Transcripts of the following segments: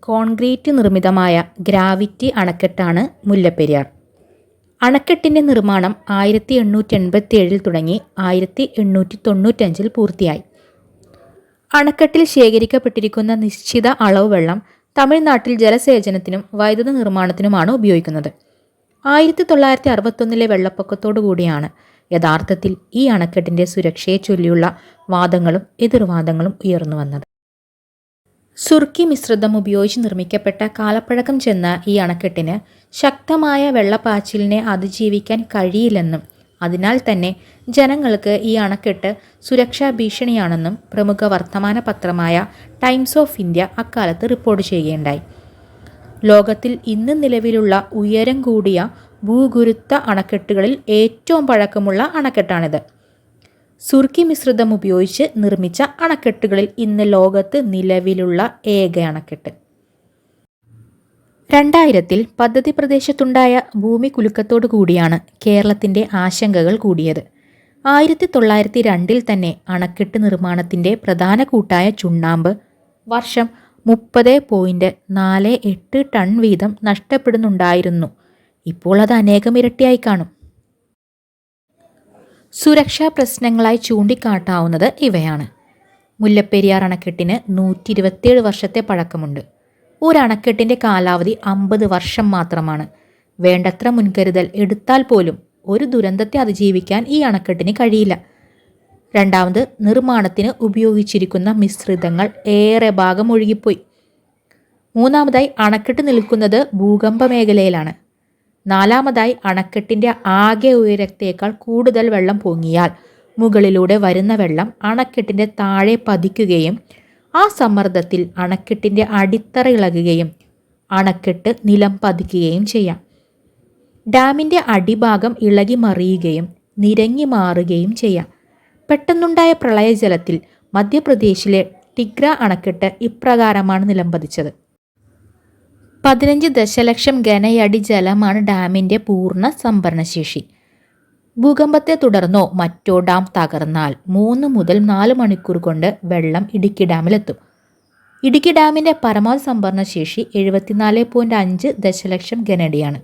Concrete നിർമ്മിതമായ gravity അണക്കെട്ടാണ് Mullaperiyar. അണക്കെട്ടിന്റെ നിർമ്മാണം ആയിരത്തി എണ്ണൂറ്റി എൺപത്തി ഏഴിൽ തുടങ്ങി ആയിരത്തി എണ്ണൂറ്റി തൊണ്ണൂറ്റഞ്ചിൽ പൂർത്തിയായി. അണക്കെട്ടിൽ ശേഖരിക്കപ്പെട്ടിരിക്കുന്ന നിശ്ചിത അളവ് വെള്ളം തമിഴ്നാട്ടിൽ ജലസേചനത്തിനും വൈദ്യുത നിർമ്മാണത്തിനുമാണ് ഉപയോഗിക്കുന്നത്. ആയിരത്തി തൊള്ളായിരത്തി അറുപത്തൊന്നിലെ വെള്ളപ്പൊക്കത്തോടു കൂടിയാണ് യഥാർത്ഥത്തിൽ ഈ അണക്കെട്ടിന്റെ സുരക്ഷയെ ചൊല്ലിയുള്ള വാദങ്ങളും എതിർവാദങ്ങളും ഉയർന്നു വന്നത്. സുർക്കി മിശ്രിതം ഉപയോഗിച്ച് നിർമ്മിക്കപ്പെട്ട കാലപ്പഴക്കം ചെന്ന ഈ അണക്കെട്ടിന് ശക്തമായ വെള്ളപ്പാച്ചിലിനെ അതിജീവിക്കാൻ കഴിയില്ലെന്നും അതിനാൽ തന്നെ ജനങ്ങൾക്ക് ഈ അണക്കെട്ട് സുരക്ഷാ ഭീഷണിയാണെന്നും പ്രമുഖ വർത്തമാന പത്രമായ ടൈംസ് ഓഫ് ഇന്ത്യ അക്കാലത്ത് റിപ്പോർട്ട് ചെയ്യുകയുണ്ടായി. ലോകത്തിൽ ഇന്ന് നിലവിലുള്ള ഉയരം കൂടിയ ഭൂഗുരുത്വ അണക്കെട്ടുകളിൽ ഏറ്റവും പഴക്കമുള്ള അണക്കെട്ടാണിത്. സുർക്കി മിശ്രിതം ഉപയോഗിച്ച് നിർമ്മിച്ച അണക്കെട്ടുകളിൽ ഇന്ന് ലോകത്ത് നിലവിലുള്ള ഏക അണക്കെട്ട്. രണ്ടായിരത്തിൽ പദ്ധതി പ്രദേശത്തുണ്ടായ ഭൂമി കുലുക്കത്തോടു കൂടിയാണ് കേരളത്തിന്റെ ആശങ്കകൾ കൂടിയത്. ആയിരത്തി തൊള്ളായിരത്തി രണ്ടിൽ തന്നെ അണക്കെട്ട് നിർമ്മാണത്തിന്റെ പ്രധാന കൂട്ടായ ചുണ്ണാമ്പ് വർഷം മുപ്പത് പോയിന്റ് നാല് എട്ട് ടൺ വീതം നഷ്ടപ്പെടുന്നുണ്ടായിരുന്നു. ഇപ്പോൾ അത് അനേകം ഇരട്ടിയായി കാണും. സുരക്ഷാ പ്രശ്നങ്ങളായി ചൂണ്ടിക്കാട്ടാവുന്നത് ഇവയാണ്. മുല്ലപ്പെരിയാർ അണക്കെട്ടിന് നൂറ്റി ഇരുപത്തിയേഴ് വർഷത്തെ പഴക്കമുണ്ട്. ഒരു അണക്കെട്ടിന്റെ കാലാവധി അമ്പത് വർഷം മാത്രമാണ്. വേണ്ടത്ര മുൻകരുതൽ എടുത്താൽ പോലും ഒരു ദുരന്തത്തെ അതിജീവിക്കാൻ ഈ അണക്കെട്ടിന് കഴിയില്ല. രണ്ടാമത് നിർമ്മാണത്തിന് ഉപയോഗിച്ചിരിക്കുന്ന മിശ്രിതങ്ങൾ ഏറെ ഭാഗം ഒഴുകിപ്പോയി. മൂന്നാമതായി അണക്കെട്ട് നിൽക്കുന്നത് ഭൂകമ്പ മേഖലയിലാണ്. നാലാമതായി അണക്കെട്ടിന്റെ ആകെ ഉയരത്തേക്കാൾ കൂടുതൽ വെള്ളം പൊങ്ങിയാൽ മുകളിലൂടെ വരുന്ന വെള്ളം അണക്കെട്ടിന്റെ താഴെ പതിക്കുകയും ആ സമ്മർദ്ദത്തിൽ അണക്കെട്ടിന്റെ അടിത്തറ ഇളകുകയും അണക്കെട്ട് നിലം പതിക്കുകയും ചെയ്യാം. ഡാമിന്റെ അടിഭാഗം ഇളകി മറിയുകയും നിരങ്ങി മാറുകയും ചെയ്യാം. പെട്ടെന്നുണ്ടായ പ്രളയജലത്തിൽ മധ്യപ്രദേശിലെ ടിഗ്ര അണക്കെട്ട് ഇപ്രകാരമാണ് നിലംപതിച്ചത് പതിനഞ്ച് ദശലക്ഷം ഘനയടി ജലമാണ് ഡാമിന്റെ പൂർണ സംഭരണശേഷി. ഭൂകമ്പത്തെ തുടർന്നോ മറ്റോ ഡാം തകർന്നാൽ മൂന്ന് മുതൽ നാല് മണിക്കൂർ കൊണ്ട് വെള്ളം ഇടുക്കി ഡാമിലെത്തും. ഇടുക്കി ഡാമിന്റെ പരമാവധി സംഭരണശേഷി എഴുപത്തിനാല് പോയിന്റ് അഞ്ച് ദശലക്ഷം ഘനടിയാണ്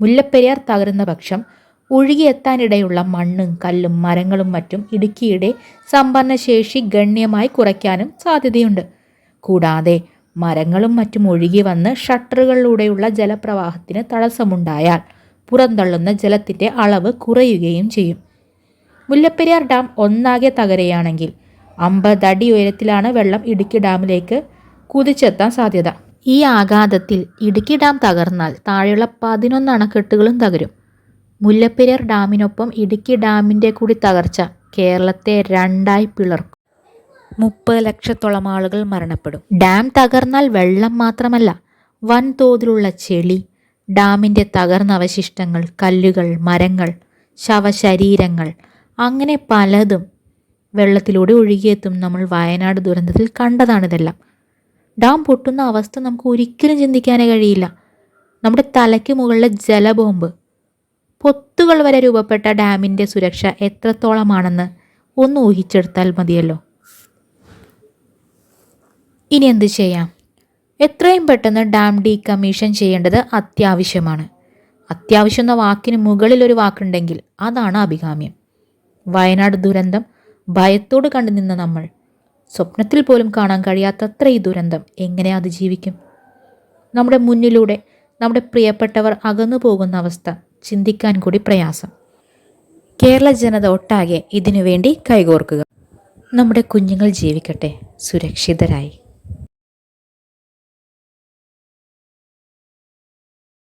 മുല്ലപ്പെരിയാർ തകരുന്ന പക്ഷം ഒഴുകിയെത്താനിടയുള്ള മണ്ണും കല്ലും മരങ്ങളും മറ്റും ഇടുക്കിയുടെ സംഭരണശേഷി ഗണ്യമായി കുറയ്ക്കാനും സാധ്യതയുണ്ട്. കൂടാതെ മരങ്ങളും മറ്റും ഒഴുകി വന്ന് ഷട്ടറുകളിലൂടെയുള്ള ജലപ്രവാഹത്തിന് തടസ്സമുണ്ടായാൽ പുറന്തള്ളുന്ന ജലത്തിന്റെ അളവ് കുറയുകയും ചെയ്യും. മുല്ലപ്പെരിയാർ ഡാം ഒന്നാകെ തകരുകയാണെങ്കിൽ അമ്പതടി ഉയരത്തിലാണ് വെള്ളം ഇടുക്കി ഡാമിലേക്ക് കുതിച്ചെത്താൻ സാധ്യത. ഈ ആഘാതത്തിൽ ഇടുക്കി ഡാം തകർന്നാൽ താഴെയുള്ള പതിനൊന്ന് അണക്കെട്ടുകളും തകരും. മുല്ലപ്പെരിയാർ ഡാമിനൊപ്പം ഇടുക്കി ഡാമിന്റെ കൂടി തകർച്ച കേരളത്തെ രണ്ടായി പിളർക്കും. മുപ്പത് ലക്ഷത്തോളം ആളുകൾ മരണപ്പെടും. ഡാം തകർന്നാൽ വെള്ളം മാത്രമല്ല വൻതോതിലുള്ള ചെളി ഡാമിന്റെ തകർന്ന അവശിഷ്ടങ്ങൾ കല്ലുകൾ മരങ്ങൾ ശവശരീരങ്ങൾ അങ്ങനെ പലതും വെള്ളത്തിലൂടെ ഒഴുകിയെത്തും നമ്മൾ വയനാട് ദുരന്തത്തിൽ കണ്ടതാണിതെല്ലാം ഡാം പൊട്ടുന്ന അവസ്ഥ നമുക്ക് ഒരിക്കലും ചിന്തിക്കാനേ കഴിയില്ല. നമ്മുടെ തലയ്ക്ക് മുകളിലെ ജലബോംബ് പൊത്തുകൾ വരെ രൂപപ്പെട്ട ഡാമിന്റെ സുരക്ഷ എത്രത്തോളമാണെന്ന് ഒന്ന് ഊഹിച്ചെടുത്താൽ മതിയല്ലോ. ഇനി എന്ത് ചെയ്യാം? എത്രയും പെട്ടെന്ന് ഡാം ഡീകമ്മീഷൻ ചെയ്യേണ്ടത് അത്യാവശ്യമാണ്. അത്യാവശ്യം എന്ന വാക്കിന് മുകളിൽ ഒരു വാക്കുണ്ടെങ്കിൽ അതാണ് അഭികാമ്യം. വയനാട് ദുരന്തം ഭയത്തോട് കണ്ടു നിന്ന നമ്മൾ. സ്വപ്നത്തിൽ പോലും കാണാൻ കഴിയാത്തത്ര ഈ ദുരന്തം എങ്ങനെ അതിജീവിക്കും നമ്മുടെ മുന്നിലൂടെ നമ്മുടെ പ്രിയപ്പെട്ടവർ അകന്നു പോകുന്ന അവസ്ഥ ചിന്തിക്കാൻ കൂടി പ്രയാസം. കേരള ജനത ഒട്ടാകെ ഇതിനുവേണ്ടി കൈകോർക്കുക. നമ്മുടെ കുഞ്ഞുങ്ങൾ ജീവിക്കട്ടെ. സുരക്ഷിതരായി.